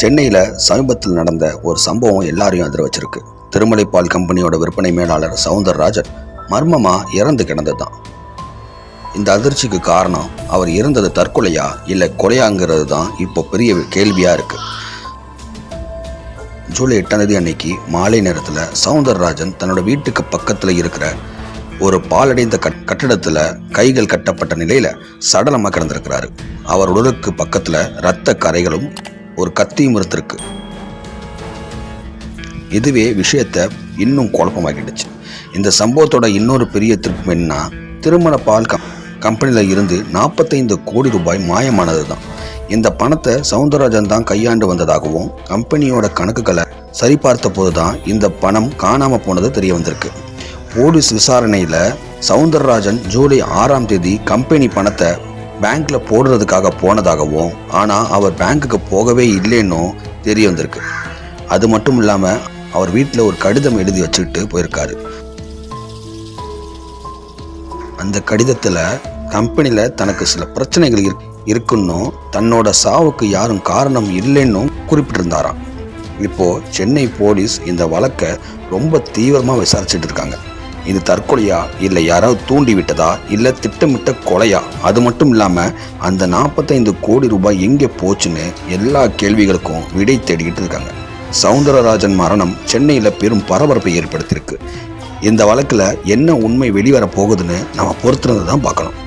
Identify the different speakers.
Speaker 1: சென்னையில் சமீபத்தில் நடந்த ஒரு சம்பவம் எல்லாரையும் அதிர வச்சிருக்கு. திருமலைப்பால் கம்பெனியோட விற்பனை மேலாளர் சவுந்தரராஜன் மர்மமாக இறந்து கிடந்ததுதான். இந்த அதிர்ச்சிக்கு காரணம் அவர் இறந்தது தற்கொலையா இல்லை கொலையாங்கிறது தான் இப்போ பெரிய கேள்வியாக இருக்கு. ஜூலை எட்டாம் தேதி அன்னைக்கு மாலை நேரத்தில் சவுந்தரராஜன் தன்னோட வீட்டுக்கு பக்கத்தில் இருக்கிற ஒரு பாலடைந்த கட் கட்டிடத்தில் கைகள் கட்டப்பட்ட நிலையில் சடலமாக கிடந்திருக்கிறாரு. அவர் உடலுக்கு பக்கத்தில் இரத்த கரைகளும் ஒரு கத்தியும் இருந்திருக்கு இதுவே விஷயத்தை இன்னும் குழப்பமாக்கிடுச்சு. இந்த சம்பவத்தோட இன்னொரு பெரிய திருப்பம் என்னன்னா திருமண பால் கம் கம்பெனியில் இருந்து நாற்பத்தைந்து கோடி ரூபாய் மாயமானது தான் இந்த பணத்தை சவுந்தரராஜன் தான் கையாண்டு வந்ததாகவும் கம்பெனியோட கணக்குகளை சரிபார்த்த போது தான் இந்த பணம் காணாமல் போனது தெரிய வந்திருக்கு. போலீஸ் விசாரணையில் சவுந்தரராஜன் ஜூலை ஆறாம் தேதி கம்பெனி பணத்தை பேங்க்ல போடுறதுக்காக போனதாகவும் ஆனால் அவர் பேங்க்குக்கு போகவே இல்லைன்னும் தெரிய வந்திருக்கு. அது மட்டும் இல்லாமல் அவர் வீட்டில் ஒரு கடிதம் எழுதி வச்சுக்கிட்டு போயிருக்காரு. அந்த கடிதத்தில் கம்பெனியில் தனக்கு சில பிரச்சனைகள் இருக்கு இருக்குன்னும் தன்னோட சாவுக்கு யாரும் காரணம் இல்லைன்னும் குறிப்பிட்டிருந்தாராம். இப்போ சென்னை போலீஸ் இந்த வழக்கை ரொம்ப தீவிரமாக விசாரிச்சுட்டு இருக்காங்க. இது தற்கொலையா? இல்லை யாராவது தூண்டி விட்டதா இல்லை திட்டமிட்ட கொலையா? அது மட்டும் இல்லாமல் அந்த நாற்பத்தைந்து கோடி ரூபாய் எங்கே போச்சுன்னு எல்லா கேள்விகளுக்கும் விடை தேடிக்கிட்டு இருக்காங்க. சவுந்தரராஜன் மரணம் சென்னையில் பெரும் பரபரப்பை ஏற்படுத்தியிருக்கு. இந்த வழக்கில் என்ன உண்மை வெளிவர போகுதுன்னு நம்ம பொறுத்திருந்து தான் பார்க்கணும்.